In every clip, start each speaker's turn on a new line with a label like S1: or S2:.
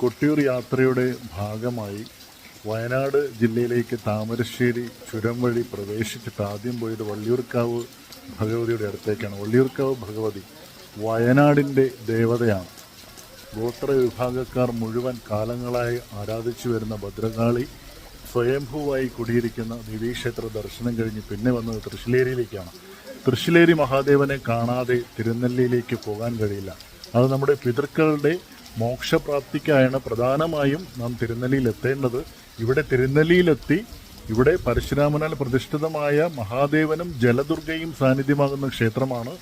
S1: കൊട്ടിയൂർ യാത്രയുടെ ഭാഗമായി വയനാട് ജില്ലയിലേക്ക് താമരശ്ശേരി ചുരം വഴി പ്രവേശിച്ചിട്ട് ആദ്യം പോയത് വള്ളിയൂർക്കാവ് ഭഗവതിയുടെ അടുത്തേക്കാണ്. വള്ളിയൂർക്കാവ് ഭഗവതി വയനാടിന്റെ ദേവതയാണ്. ഗോത്ര വിഭാഗക്കാർ മുഴുവൻ കാലങ്ങളായി ആരാധിച്ചു വരുന്ന ഭദ്രകാളി സ്വയംഭൂവായി കുടിയിരിക്കുന്ന ദേവീക്ഷേത്ര ദർശനം കഴിഞ്ഞ് പിന്നെ വന്നത് തൃശ്ശിലേരിയിലേക്കാണ്. തൃശ്ശിലേരി മഹാദേവനെ കാണാതെ തിരുനെല്ലിയിലേക്ക് പോകാൻ കഴിയില്ല. അത് നമ്മുടെ പിതൃക്കളുടെ മോക്ഷപ്രാപ്തിക്കായാണ് പ്രധാനമായും നാം തിരുനെല്ലിയിൽ എത്തേണ്ടത്. ഇവിടെ തിരുനെല്ലിയിലെത്തി ഇവിടെ പരശുരാമനാൽ പ്രതിഷ്ഠിതമായ മഹാദേവനും ജലദുർഗയും സാന്നിധ്യമാകുന്ന ക്ഷേത്രമാണ്.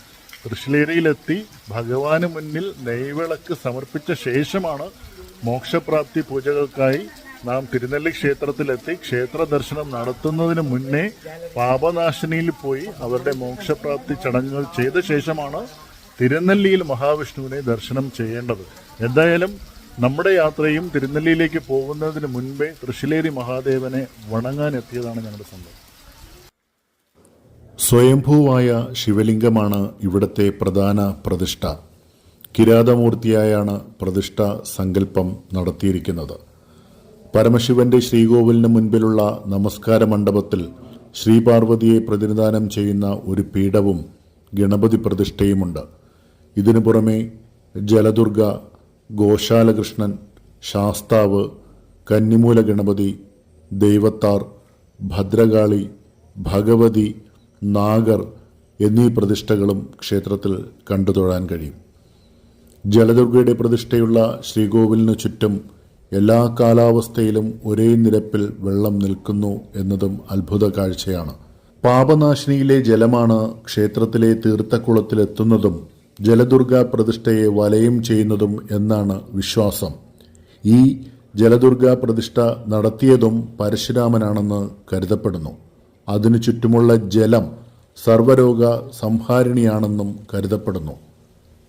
S1: തൃശ്ശിലേരിയിലെത്തി ഭഗവാന് മുന്നിൽ നെയ്വിളക്ക് സമർപ്പിച്ച ശേഷമാണ് മോക്ഷപ്രാപ്തി പൂജകൾക്കായി നാം തിരുനെല്ലി ക്ഷേത്രത്തിലെത്തി ക്ഷേത്ര ദർശനം നടത്തുന്നതിന് മുന്നേ പാപനാശിനിയിൽ പോയി അവരുടെ മോക്ഷപ്രാപ്തി ചടങ്ങുകൾ ചെയ്ത ശേഷമാണ് തിരുനെല്ലിയിൽ മഹാവിഷ്ണുവിനെ ദർശനം ചെയ്യേണ്ടത്. എന്തായാലും നമ്മുടെ യാത്രയും തിരുനെല്ലിയിലേക്ക് പോകുന്നതിന് മുൻപേ തൃശ്ശിലേരി മഹാദേവനെ വണങ്ങാൻ എത്തിയതാണ് ഞങ്ങളുടെ സംഭവം. സ്വയംഭൂവായ ശിവലിംഗമാണ് ഇവിടുത്തെ പ്രധാന പ്രതിഷ്ഠ. കിരാതമൂർത്തിയായാണ് പ്രതിഷ്ഠ സങ്കല്പം നടത്തിയിരിക്കുന്നത്. പരമശിവന്റെ ശ്രീകോവിലിന് മുൻപിലുള്ള നമസ്കാര മണ്ഡപത്തിൽ ശ്രീപാർവതിയെ പ്രതിനിധാനം ചെയ്യുന്ന ഒരു പീഠവും ഗണപതി പ്രതിഷ്ഠയുമുണ്ട്. ഇതിനു പുറമെ ജലദുർഗ ഗോശാലകൃഷ്ണൻ ശാസ്താവ് കന്നിമൂല ഗണപതി ദൈവത്താർ ഭദ്രകാളി ഭഗവതി നാഗർ എന്നീ പ്രതിഷ്ഠകളും ക്ഷേത്രത്തിൽ കണ്ടുതൊഴാൻ കഴിയും. ജലദുർഗയുടെ പ്രതിഷ്ഠയുള്ള ശ്രീകോവിലിനു ചുറ്റും എല്ലാ കാലാവസ്ഥയിലും ഒരേ നിരപ്പിൽ വെള്ളം നിൽക്കുന്നു എന്നതും അത്ഭുത കാഴ്ചയാണ്. പാപനാശിനിയിലെ ജലമാണ് ക്ഷേത്രത്തിലെ തീർത്ഥക്കുളത്തിലെത്തുന്നതും ജലദുർഗ പ്രതിഷ്ഠയെ വലയം ചെയ്യുന്നതും എന്നാണ് വിശ്വാസം. ഈ ജലദുർഗ പ്രതിഷ്ഠ നടത്തിയതും പരശുരാമനാണെന്ന് കരുതപ്പെടുന്നു. അതിനു ചുറ്റുമുള്ള ജലം സർവരോഗ സംഹാരിണിയാണെന്നും കരുതപ്പെടുന്നു.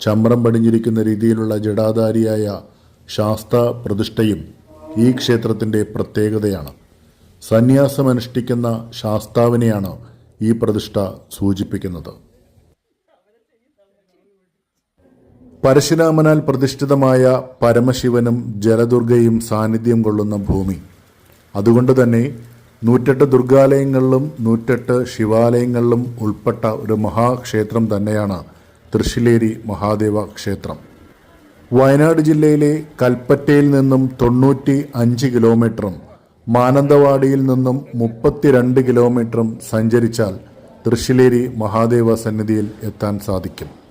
S1: ചമ്രം പടിഞ്ഞിരിക്കുന്ന രീതിയിലുള്ള ജടാധാരിയായ ശാസ്ത പ്രതിഷ്ഠയും ഈ ക്ഷേത്രത്തിന്റെ പ്രത്യേകതയാണ്. സന്യാസമനുഷ്ഠിക്കുന്ന ശാസ്താവിനെയാണ് ഈ പ്രതിഷ്ഠ സൂചിപ്പിക്കുന്നത്. പരശുരാമനാൽ പ്രതിഷ്ഠിതമായ പരമശിവനും ജലദുർഗയും സാന്നിധ്യം കൊള്ളുന്ന ഭൂമി. അതുകൊണ്ട് തന്നെ നൂറ്റെട്ട് ദുർഗാലയങ്ങളിലും നൂറ്റെട്ട് ശിവാലയങ്ങളിലും ഉൾപ്പെട്ട ഒരു മഹാക്ഷേത്രം തന്നെയാണ് തൃശ്ശിലേരി മഹാദേവ ക്ഷേത്രം. വയനാട് ജില്ലയിലെ കൽപ്പറ്റയിൽ നിന്നും തൊണ്ണൂറ്റി അഞ്ച് കിലോമീറ്ററും മാനന്തവാടിയിൽ നിന്നും മുപ്പത്തിരണ്ട് കിലോമീറ്ററും സഞ്ചരിച്ചാൽ തൃശ്ശിലേരി മഹാദേവ സന്നിധിയിൽ എത്താൻ സാധിക്കും.